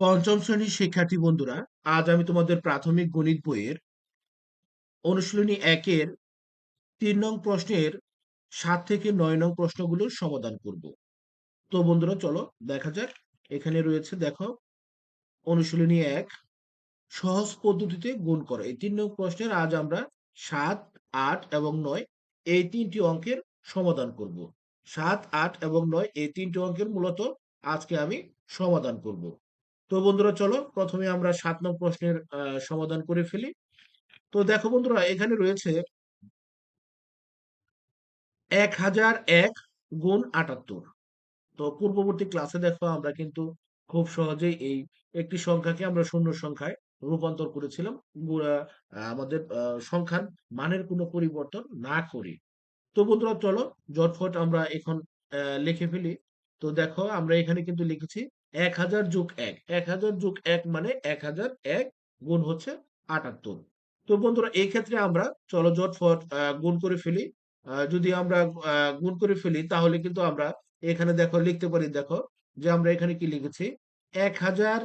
পঞ্চম শ্রেণির শিক্ষার্থী বন্ধুরা, আজ আমি তোমাদের প্রাথমিক গণিত বইয়ের অনুশীলনী একের তিন নং প্রশ্নের সাত থেকে নয় নং প্রশ্নগুলোর সমাধান করব। তো বন্ধুরা, চলো দেখা যাক। এখানে রয়েছে, দেখো, অনুশীলনী এক, সহজ পদ্ধতিতে গুণ করো। এই তিন নং প্রশ্নের আজ আমরা সাত, আট এবং নয় এই তিনটি অঙ্কের সমাধান করব। সাত, আট এবং নয় এই তিনটি অঙ্কের মূলত আজকে আমি সমাধান করব। তো বন্ধুরা চলো প্রথমে আমরা সাত নং প্রশ্নের সমাধান করে ফেলি। তো দেখো বন্ধুরা এখানে রয়েছে এক হাজার এক গুণ আটাত্তর। তো পূর্ববর্তী ক্লাসে দেখো আমরা কিন্তু খুব সহজেই এই একটি সংখ্যাকে আমরা শূন্য সংখ্যায় রূপান্তর করেছিলাম। গু- আহ, আমাদের সংখ্যার মানের কোনো পরিবর্তন না করি। তো বন্ধুরা চলো জটফট আমরা এখন লিখে ফেলি। তো দেখো আমরা এখানে কিন্তু লিখেছি এক হাজার যোগ এক এক হাজার যোগ এক মানে এক হাজার এক গুণ হচ্ছে আটাত্তর। তো বন্ধুরা, এই ক্ষেত্রে আমরা চলো জটফট গুণ করে ফেলি। যদি আমরা গুণ করে ফেলি, তাহলে কিন্তু আমরা এখানে দেখো, লিখতে পারি, দেখো, যে আমরা এখানে কি লিখেছি? এক হাজার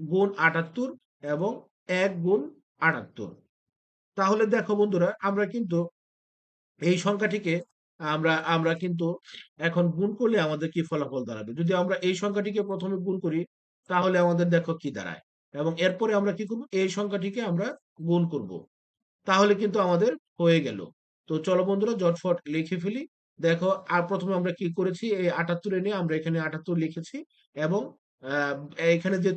গুণ আটাত্তর এবং এক গুণ আটাত্তর। তাহলে দেখো বন্ধুরা, আমরা কিন্তু এই সংখ্যাটিকে আমরা আমরা কিন্তু এখন গুণ করলে আমাদের কি ফলাফল দাঁড়াবে? যদি আমরা এই সংখ্যাটিকে প্রথমে গুণ করি, তাহলে আমাদের দেখো কি দাঁড়ায়? এবং এরপরে আমরা কি করব? এই সংখ্যাটিকে আমরা গুণ করব। তাহলে কিন্তু আমাদের হয়ে গেল। তো চলো বন্ধুরা জটফট লিখে ফেলি। দেখো, আর প্রথমে আমরা কি করেছি? এই আটাত্তর এনে আমরা এখানে আটাত্তর লিখেছি এবং এখানে যে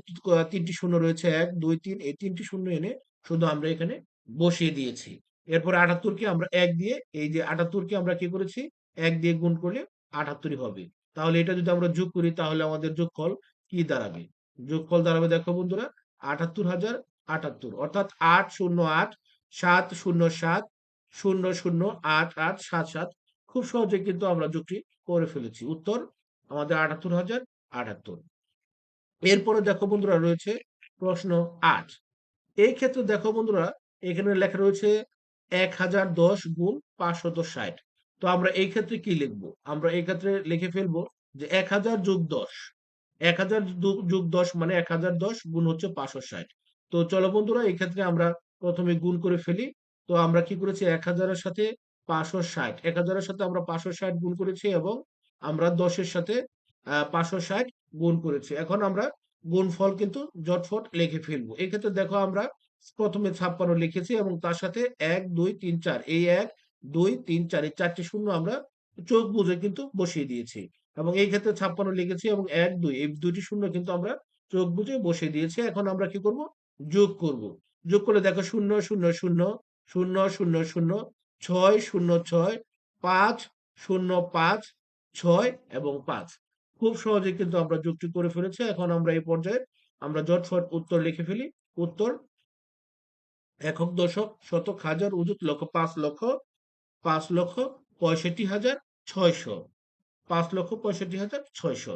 তিনটি শূন্য রয়েছে, এক, দুই, তিন, এই তিনটি শূন্য এনে শুধু আমরা এখানে বসিয়ে দিয়েছি। এরপর আটাত্তরকে আমরা এক দিয়ে, এই যে আটাত্তরকে আমরা কি করেছি? এক দিয়ে গুণ করলে আটাত্তরই হবে। তাহলে এটা যদি আমরা যোগ করি, তাহলে আমাদের যোগফল কি দাঁড়াবে? যোগফল দাঁড়াবে দেখো বন্ধুরা, আটাত্তর হাজার আটাত্তর। অর্থাৎ আট শূন্য আট, সাত শূন্য সাত, শূন্য শূন্য আট আট সাত সাত। খুব সহজে কিন্তু আমরা যোগটি করে ফেলেছি। উত্তর, আমাদের আটাত্তর হাজার আটাত্তর। এরপরে দেখো বন্ধুরা রয়েছে প্রশ্ন আট। এই ক্ষেত্রে দেখো বন্ধুরা, এখানে লেখা রয়েছে এক হাজার দশ গুণ পাঁচশত ষাট। তো আমরা এই ক্ষেত্রে কি লিখব? আমরা এই ক্ষেত্রে লিখে ফেলব যে এক হাজার যোগ দশ। এক হাজার যোগ দশ মানে এক হাজার দশ গুণ হচ্ছে পাঁচশো ষাট। তো চলো বন্ধুরা, এই ক্ষেত্রে আমরা প্রথমে গুণ করে ফেলি। তো আমরা কি করেছি? এক হাজারের সাথে পাঁচশো ষাট। এক হাজারের সাথে আমরা পাঁচশো ষাট গুণ করেছি এবং আমরা দশের সাথে পাঁচশো ষাট গুণ করেছি। এখন আমরা গুণফল কিন্তু জটফট লিখে ফেলব। এক্ষেত্রে দেখো আমরা প্রথমে ছাপ্পান্ন লিখেছি এবং তার সাথে এক, দুই, তিন, চার। এই এক, দুই, তিন, চার, এই চারটি শূন্য আমরা চোখ বুঝে কিন্তু বসিয়ে দিয়েছি এবং এই ক্ষেত্রে ছাপ্পান্ন লিখেছি এবং এক, দুই, এই দুইটি শূন্য কিন্তু আমরা চোখ বুঝে বসিয়ে দিয়েছি। এখন আমরা কি করব? যোগ করব। যোগ করলে দেখো শূন্য শূন্য শূন্য শূন্য শূন্য শূন্য, ছয় শূন্য, ছয়, পাঁচ, শূন্য, পাঁচ, ছয় এবং পাঁচ। খুব সহজে কিন্তু আমরা যুক্তি করে ফেলেছি। এখন আমরা এই পর্যায়ে আমরা জটফট উত্তর লিখে ফেলি। উত্তর একক দশক শতক হাজার উজুত লক্ষ, পাঁচ লক্ষ পাঁচ লক্ষ পঁয়ষট্টি হাজার ছয়শো, পাঁচ লক্ষ পঁয়ষট্টি হাজার ছয়শো।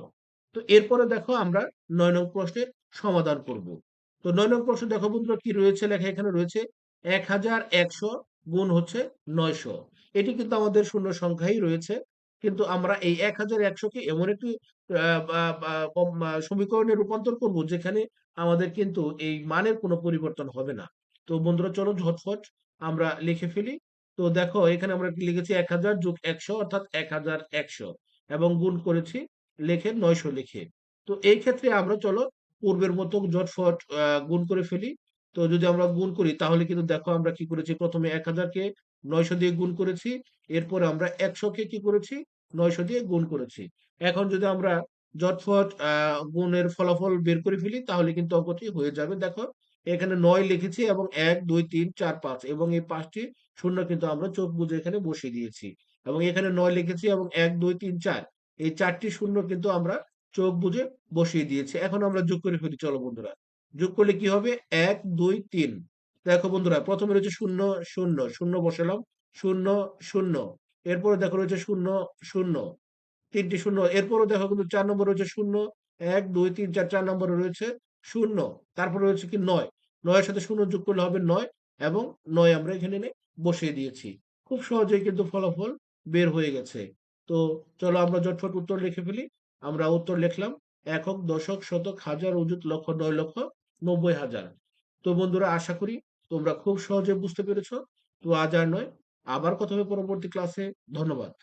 তো এরপরে দেখো আমরা নয় নং প্রশ্নের সমাধান করব। তো নয় নং প্রশ্ন দেখো বন্ধুরা কি রয়েছে? লেখা এখানে রয়েছে এক হাজার একশো গুণ হচ্ছে নয়শো। এটি কিন্তু আমাদের শূন্য সংখ্যাই রয়েছে। কিন্তু আমরা এই এক হাজার একশোকে এমন একটি সমীকরণে রূপান্তর করব যেখানে আমাদের কিন্তু এই মানের কোনো পরিবর্তন হবে না। তো বন্ধুরা চলো ঝটফট, আমরা লিখে ফেলি। তো দেখো, এখানে আমরা কি লিখেছি? এক হাজার যোগ একশো, অর্থাৎ এক হাজার একশো। এবং গুণ করেছি, লেখে নয়শো লিখে। তো এই ক্ষেত্রে আমরা চলো পূর্বের মতো ঝটফট গুণ করে ফেলি। তো যদি আমরা গুণ করি, তাহলে কিন্তু দেখো আমরা কি করেছি? প্রথমে এক হাজারকে নয়শো দিয়ে গুণ করেছি। এরপর আমরা একশোকে কি করেছি? নয়শো দিয়ে গুণ করেছি। এখন যদি আমরা ঝটফট গুণের ফলাফল বের করে ফেলি, তাহলে কিন্তু অঙ্কটি হয়ে যাবে। দেখো এখানে নয় লিখেছি এবং এক, দুই, তিন, চার, পাঁচ এবং এই পাঁচটি শূন্য কিন্তু আমরা চোখ বুঝে এখানে বসিয়ে দিয়েছি এবং এখানে নয় লিখেছি এবং এক, দুই, তিন, চার এই চারটি শূন্য কিন্তু আমরা চোখ বুঝে বসিয়ে দিয়েছি। এখন আমরা যোগ করে ফেলি, চলো বন্ধুরা। যোগ করলে কি হবে? এক, দুই, তিন। দেখো বন্ধুরা, প্রথমে রয়েছে শূন্য শূন্য শূন্য বসালাম, শূন্য শূন্য। এরপরে দেখো রয়েছে শূন্য শূন্য। তিনটি শূন্য। এরপরও দেখো কিন্তু চার নম্বর রয়েছে শূন্য, এক, দুই, তিন, চার চার নম্বরে রয়েছে শূন্য। তারপরে রয়েছে কি? নয়। নয়ের সাথে শূন্য যোগ করলে হবে নয় এবং নয় আমরা এখানে এনে বসিয়ে দিয়েছি খুব সহজেই কিন্তু ফলাফল বের হয়ে গেছে তো চলো আমরা জটফট উত্তর লিখে ফেলি আমরা উত্তর লিখলাম একক, দশক, শতক, হাজার, অযুত, লক্ষ, নয় লক্ষ, নব্বই হাজার। তো বন্ধুরা আশা করি তোমরা খুব সহজে বুঝতে পেরেছ। তো আজ আর নয়, আবার কথা হবে পরবর্তী ক্লাসে। ধন্যবাদ।